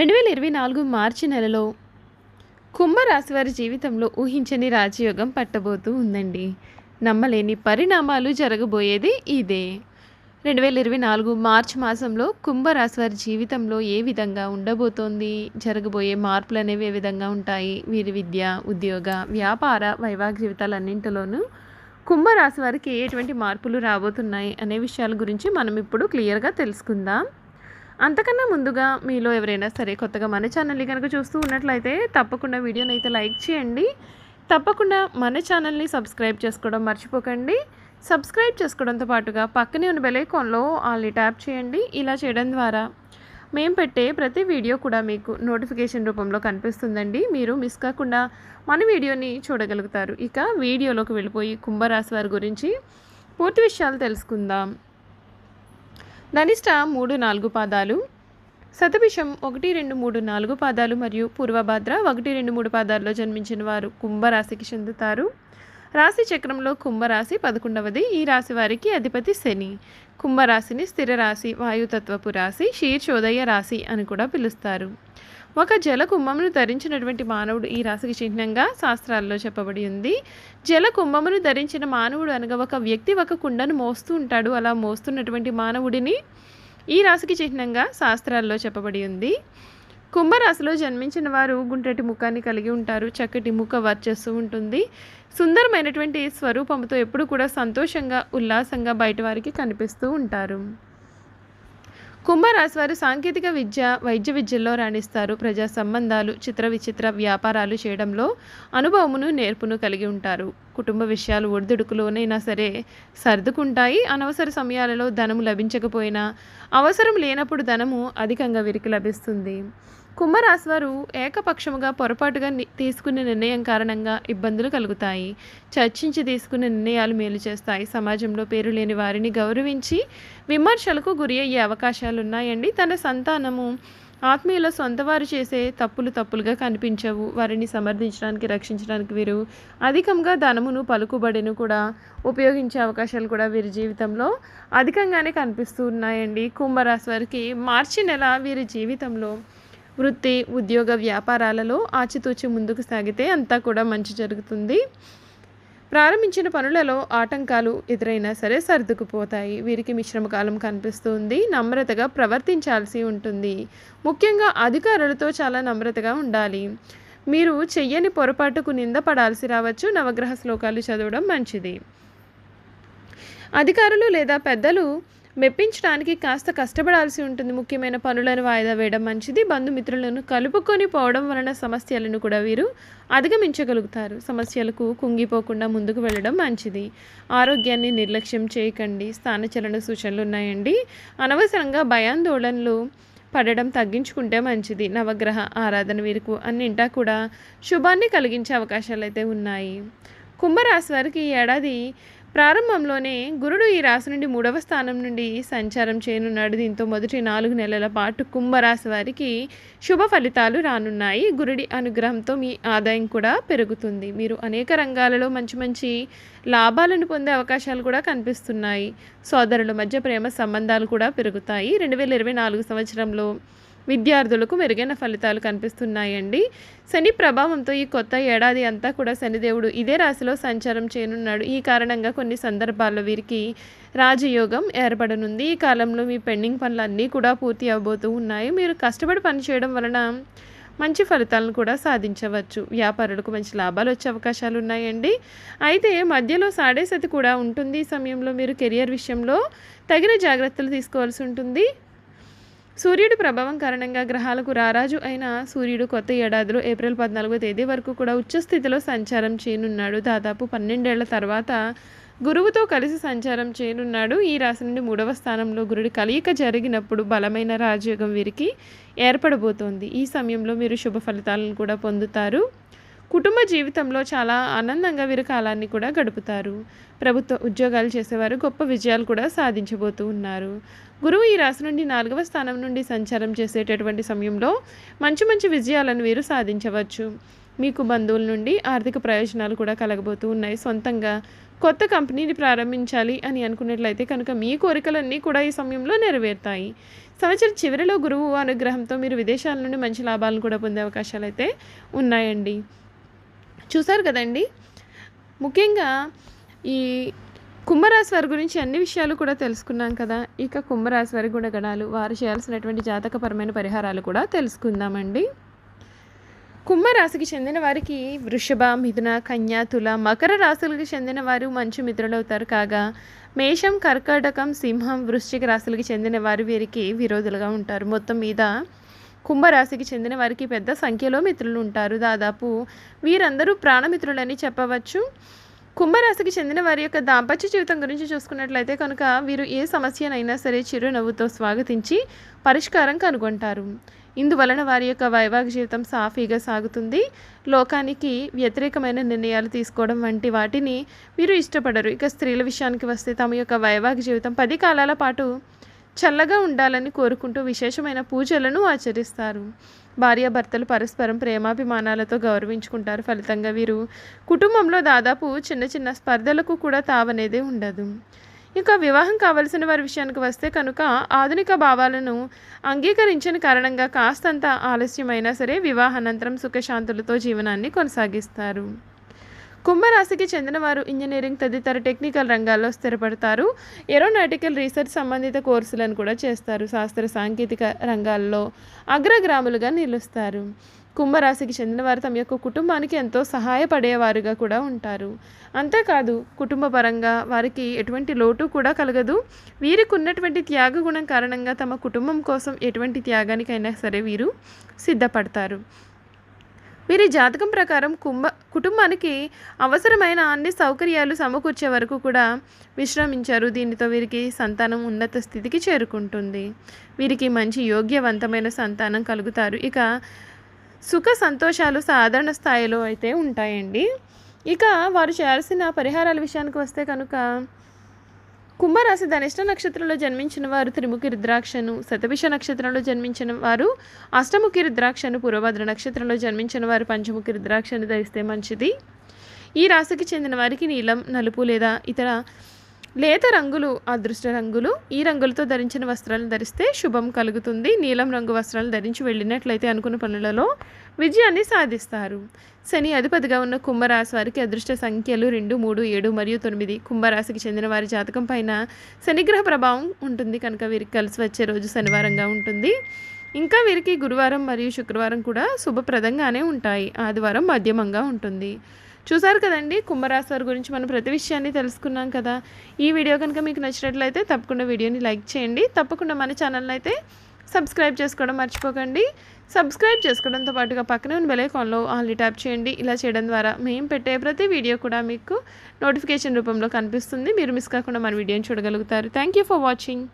రెండు వేల ఇరవై నాలుగు మార్చి నెలలో కుంభరాశి వారి జీవితంలో ఊహించని రాజయోగం పట్టబోతూ ఉందండి. నమ్మలేని పరిణామాలు జరగబోయేది ఇదే. రెండు వేల ఇరవై నాలుగు మార్చి మాసంలో కుంభరాశి వారి జీవితంలో ఏ విధంగా ఉండబోతోంది? జరగబోయే మార్పులు అనేవి ఏ విధంగా ఉంటాయి? వీరి విద్య ఉద్యోగ వ్యాపార వైవాహిక జీవితాలన్నింటిలోనూ కుంభరాశి వారికి ఎటువంటి మార్పులు రాబోతున్నాయి? అనే విషయాల గురించి మనం ఇప్పుడు క్లియర్గా తెలుసుకుందాం. అంతకన్నా ముందుగా మీలో ఎవరైనా సరే కొత్తగా మన ఛానల్ని కనుక చూస్తూ ఉన్నట్లయితే తప్పకుండా వీడియోని అయితే లైక్ చేయండి. తప్పకుండా మన ఛానల్ని సబ్స్క్రైబ్ చేసుకోవడం మర్చిపోకండి. సబ్స్క్రైబ్ చేసుకోవడంతో పాటుగా పక్కనే ఉన్న బెలైకాన్లో ఆల్ని ట్యాప్ చేయండి. ఇలా చేయడం ద్వారా మేము పెట్టే ప్రతి వీడియో కూడా మీకు నోటిఫికేషన్ రూపంలో కనిపిస్తుందండి. మీరు మిస్ కాకుండా మన వీడియోని చూడగలుగుతారు. ఇక వీడియోలోకి వెళ్ళిపోయి కుంభరాశి వారి గురించి పూర్తి విషయాలు తెలుసుకుందాం. ధనిష్ట మూడు నాలుగు పాదాలు శతభిషం ఒకటి రెండు మూడు నాలుగు పాదాలు మరియు పూర్వభద్ర ఒకటి రెండు మూడు పాదాల్లో జన్మించిన వారు కుంభరాశికి చెందుతారు. రాశి చక్రంలో కుంభరాశి పదకొండవది. ఈ రాశి వారికి అధిపతి శని. కుంభరాశిని స్థిర రాశి వాయుతత్వపు రాశి శీర్షోదయ రాశి అని కూడా పిలుస్తారు. ఒక జలకుంభమును ధరించినటువంటి మానవుడు ఈ రాశికి చిహ్నంగా శాస్త్రాల్లో చెప్పబడి ఉంది. జలకుంభమును ధరించిన మానవుడు అనగా ఒక వ్యక్తి ఒక కుండను మోస్తూ ఉంటాడు. అలా మోస్తున్నటువంటి మానవుడిని ఈ రాశికి చిహ్నంగా శాస్త్రాల్లో చెప్పబడి ఉంది. కుంభరాశిలో జన్మించిన వారు గుంటటి ముఖాన్ని కలిగి ఉంటారు. చక్కటి ముఖ వర్చస్సు ఉంటుంది. సుందరమైనటువంటి స్వరూపంతో ఎప్పుడు కూడా సంతోషంగా ఉల్లాసంగా బయట వారికి కనిపిస్తూ ఉంటారు. కుంభరాశి వారు సాంకేతిక విద్య వైద్య విద్యల్లో రాణిస్తారు. ప్రజా సంబంధాలు చిత్ర విచిత్ర వ్యాపారాలు చేయడంలో అనుభవమును నేర్పును కలిగి ఉంటారు. కుటుంబ విషయాలు ఒడిదుడుకులోనైనా సరే సర్దుకుంటాయి. అనవసర సమయాలలో ధనము లభించకపోయినా అవసరం లేనప్పుడు ధనము అధికంగా వీరికి లభిస్తుంది. కుంభరాశి వారు ఏకపక్షముగా పొరపాటుగా తీసుకునే నిర్ణయం కారణంగా ఇబ్బందులు కలుగుతాయి. చర్చించి తీసుకునే నిర్ణయాలు మేలు చేస్తాయి. సమాజంలో పేరు లేని వారిని గౌరవించి విమర్శలకు గురి అయ్యే అవకాశాలు ఉన్నాయండి తన సంతానము ఆత్మీయుల సొంతవారు చేసే తప్పులు తప్పులుగా కనిపించవు. వారిని సమర్థించడానికి రక్షించడానికి వీరు అధికంగా ధనమును పలుకుబడిను కూడా ఉపయోగించే అవకాశాలు కూడా వీరి జీవితంలో అధికంగానే కనిపిస్తూ ఉన్నాయండి. కుంభరాశి వారికి మార్చి నెల వీరి జీవితంలో వృత్తి ఉద్యోగ వ్యాపారాలలో ఆచితూచి ముందుకు సాగితే అంతా కూడా మంచి జరుగుతుంది. ప్రారంభించిన పనులలో ఆటంకాలు ఎదురైనా సరే సర్దుకుపోతాయి. వీరికి మిశ్రమ కాలం కనిపిస్తుంది. నమ్రతగా ప్రవర్తించాల్సి ఉంటుంది. ముఖ్యంగా అధికారులతో చాలా నమ్రతగా ఉండాలి. మీరు చెయ్యని పొరపాటుకు నిందపడాల్సి రావచ్చు. నవగ్రహ శ్లోకాలు చదవడం మంచిది. అధికారులు లేదా పెద్దలు మెప్పించడానికి కాస్త కష్టపడాల్సి ఉంటుంది. ముఖ్యమైన పనులను వాయిదా వేయడం మంచిది. బంధుమిత్రులను కలుపుకొని పోవడం వలన సమస్యలను కూడా వీరు అధిగమించగలుగుతారు. సమస్యలకు కుంగిపోకుండా ముందుకు వెళ్ళడం మంచిది. ఆరోగ్యాన్ని నిర్లక్ష్యం చేయకండి. స్థానచలన సూచనలు ఉన్నాయండి. అనవసరంగా భయాందోళనలు పడడం తగ్గించుకుంటే మంచిది. నవగ్రహ ఆరాధన వీరికి అన్నింటా కూడా శుభాన్ని కలిగించే అవకాశాలు అయితే ఉన్నాయి. కుంభరాశి వారికి ఈ ఏడాది ప్రారంభంలోనే గురుడు ఈ రాశి నుండి మూడవ స్థానం నుండి సంచారం చేయనున్నాడు. దీంతో మొదటి నాలుగు నెలల పాటు కుంభరాశి వారికి శుభ ఫలితాలు రానున్నాయి. గురుడి అనుగ్రహంతో మీ ఆదాయం కూడా పెరుగుతుంది. మీరు అనేక రంగాలలో మంచి మంచి లాభాలను పొందే అవకాశాలు కూడా కనిపిస్తున్నాయి. సోదరుల మధ్య ప్రేమ సంబంధాలు కూడా పెరుగుతాయి. రెండు వేల ఇరవై నాలుగు సంవత్సరంలో విద్యార్థులకు మెరుగైన ఫలితాలు కనిపిస్తున్నాయండి. శని ప్రభావంతో ఈ కొత్త ఏడాది అంతా కూడా శనిదేవుడు ఇదే రాశిలో సంచారం చేయనున్నాడు. ఈ కారణంగా కొన్ని సందర్భాల్లో వీరికి రాజయోగం ఏర్పడనుంది. ఈ కాలంలో మీ పెండింగ్ పనులు అన్నీ కూడా పూర్తి అవబోతూ ఉన్నాయి. మీరు కష్టపడి పనిచేయడం వలన మంచి ఫలితాలను కూడా సాధించవచ్చు. వ్యాపారులకు మంచి లాభాలు వచ్చే అవకాశాలు ఉన్నాయండి. అయితే మధ్యలో సాడేసతి కూడా ఉంటుంది. ఈ సమయంలో మీరు కెరియర్ విషయంలో తగిన జాగ్రత్తలు తీసుకోవాల్సి ఉంటుంది. సూర్యుడి ప్రభావం కారణంగా గ్రహాలకు రారాజు అయిన సూర్యుడు కొత్త ఏడాదిలో ఏప్రిల్ పద్నాలుగో తేదీ వరకు కూడా ఉచ్చస్థితిలో సంచారం చేయనున్నాడు. దాదాపు పన్నెండేళ్ళ తర్వాత గురువుతో కలిసి సంచారం చేయనున్నాడు. ఈ రాశి నుండి మూడవ స్థానంలో గురుడి కలయిక జరిగినప్పుడు బలమైన రాజయోగం వీరికి ఏర్పడబోతోంది. ఈ సమయంలో మీరు శుభ ఫలితాలను కూడా పొందుతారు. కుటుంబ జీవితంలో చాలా ఆనందంగా వీరు కాలాన్ని కూడా గడుపుతారు. ప్రభుత్వ ఉద్యోగాలు చేసేవారు గొప్ప విజయాలు కూడా సాధించబోతూ ఉన్నారు. గురువు ఈ రాశి నుండి నాలుగవ స్థానం నుండి సంచారం చేసేటటువంటి సమయంలో మంచి మంచి విజయాలను వీరు సాధించవచ్చు. మీకు బంధువుల నుండి ఆర్థిక ప్రయోజనాలు కూడా కలగబోతూ ఉన్నాయి. సొంతంగా కొత్త కంపెనీని ప్రారంభించాలి అని అనుకున్నట్లయితే కనుక మీ కోరికలన్నీ కూడా ఈ సమయంలో నెరవేరుతాయి. సంవత్సరం చివరిలో గురువు అనుగ్రహంతో మీరు విదేశాల నుండి మంచి లాభాలను కూడా పొందే అవకాశాలు అయితే ఉన్నాయండి. చూసారు కదండి? ముఖ్యంగా ఈ కుంభరాశి వారి గురించి అన్ని విషయాలు కూడా తెలుసుకున్నాం కదా. ఇక కుంభరాశి వారి గుణగణాలు వారు చేయాల్సినటువంటి జాతకపరమైన పరిహారాలు కూడా తెలుసుకుందామండి. కుంభరాశికి చెందిన వారికి వృషభ మిథున కన్యా తుల మకర రాశులకు చెందిన వారు మంచి మిత్రులవుతారు కాగా మేషం కర్కాటకం సింహం వృశ్చిక రాశులకు చెందిన వారు వీరికి విరోధులుగా ఉంటారు. మొత్తం మీద కుంభరాశికి చెందిన వారికి పెద్ద సంఖ్యలో మిత్రులు ఉంటారు. దాదాపు వీరందరూ ప్రాణమిత్రులని చెప్పవచ్చు. కుంభరాశికి చెందిన వారి యొక్క దాంపత్య జీవితం గురించి చూసుకున్నట్లయితే కనుక వీరు ఏ సమస్యనైనా సరే చిరునవ్వుతో స్వాగతించి పరిష్కారం కనుగొంటారు. ఇందువలన వారి యొక్క వైవాహిక జీవితం సాఫీగా సాగుతుంది. లోకానికి వ్యతిరేకమైన నిర్ణయాలు తీసుకోవడం వంటి వాటిని వీరు ఇష్టపడరు. ఇక స్త్రీల విషయానికి వస్తే తమ యొక్క వైవాహిక జీవితం పది కాలాల పాటు చల్లగా ఉండాలని కోరుకుంటూ విశేషమైన పూజలను ఆచరిస్తారు. భార్యాభర్తలు పరస్పరం ప్రేమాభిమానాలతో గౌరవించుకుంటారు. ఫలితంగా వీరు కుటుంబంలో దాదాపు చిన్న చిన్న స్పర్ధలకు కూడా తావనేదే ఉండదు. ఇంకా వివాహం కావలసిన వారి విషయానికి వస్తే కనుక ఆధునిక భావాలను అంగీకరించని కారణంగా కాస్తంత ఆలస్యమైనా సరే వివాహానంతరం సుఖశాంతులతో జీవనాన్ని కొనసాగిస్తారు. కుంభరాశికి చెందిన వారు ఇంజనీరింగ్ తదితర టెక్నికల్ రంగాల్లో స్థిరపడతారు. ఏరోనాటికల్ రీసెర్చ్ సంబంధిత కోర్సులను కూడా చేస్తారు. శాస్త్ర సాంకేతిక రంగాల్లో అగ్రగ్రాములుగా నిలుస్తారు. కుంభరాశికి చెందిన వారు తమ యొక్క కుటుంబానికి ఎంతో సహాయపడేవారుగా కూడా ఉంటారు. అంతేకాదు కుటుంబ పరంగా వారికి ఎటువంటి లోటు కూడా కలగదు. వీరికి ఉన్నటువంటి త్యాగ గుణం కారణంగా తమ కుటుంబం కోసం ఎటువంటి త్యాగానికైనా సరే వీరు సిద్ధపడతారు. వీరి జాతకం ప్రకారం కుంభ కుటుంబానికి అవసరమైన అన్ని సౌకర్యాలు సమకూర్చే వరకు కూడా విశ్రమించారు. దీనితో వీరికి సంతానం ఉన్నత స్థితికి చేరుకుంటుంది. వీరికి మంచి యోగ్యవంతమైన సంతానం కలుగుతారు. ఇక సుఖ సంతోషాలు సాధారణ స్థాయిలో అయితే ఉంటాయండి. ఇక వారు చేయాల్సిన పరిహారాల విషయానికి వస్తే కనుక కుంభరాశి ధనిష్ట నక్షత్రంలో జన్మించిన వారు త్రిముఖి రుద్రాక్షను శతభిష నక్షత్రంలో జన్మించిన వారు అష్టముఖి రుద్రాక్షను పూర్వభద్ర నక్షత్రంలో జన్మించిన వారు పంచముఖి రుద్రాక్షను ధరిస్తే మంచిది. ఈ రాశికి చెందిన వారికి నీలం నలుపు లేదా ఇతర లేత రంగులు అదృష్ట రంగులు ఈ రంగులతో ధరించిన వస్త్రాలను ధరిస్తే శుభం కలుగుతుంది. నీలం రంగు వస్త్రాలు ధరించి వెళ్ళినట్లయితే అనుకున్న పనులలో విజయాన్ని సాధిస్తారు. శని అధిపతిగా ఉన్న కుంభరాశి వారికి అదృష్ట సంఖ్యలు రెండు మూడు ఏడు మరియు తొమ్మిది. కుంభరాశికి చెందిన వారి జాతకం పైన శనిగ్రహ ప్రభావం ఉంటుంది. కనుక వీరికి కలిసి వచ్చే రోజు శనివారంగా ఉంటుంది. ఇంకా వీరికి గురువారం మరియు శుక్రవారం కూడా శుభప్రదంగానే ఉంటాయి. ఆదివారం మధ్యమంగా ఉంటుంది. చూసారు కదండి కుంభరాశి వారి గురించి మనం ప్రతి విషయాన్ని తెలుసుకున్నాం కదా. ఈ వీడియో కనుక మీకు నచ్చినట్లయితే తప్పకుండా వీడియోని లైక్ చేయండి. తప్పకుండా మన ఛానల్ని అయితే సబ్స్క్రైబ్ చేసుకోవడం మర్చిపోకండి. సబ్స్క్రైబ్ చేసుకోవడంతో పాటుగా పక్కనే ఉన్న బెలైకాన్లో ఆల్రెడీ ట్యాప్ చేయండి. ఇలా చేయడం ద్వారా మేము పెట్టే ప్రతి వీడియో కూడా మీకు నోటిఫికేషన్ రూపంలో కనిపిస్తుంది. మీరు మిస్ కాకుండా మన వీడియోని చూడగలుగుతారు. Thank you for watching.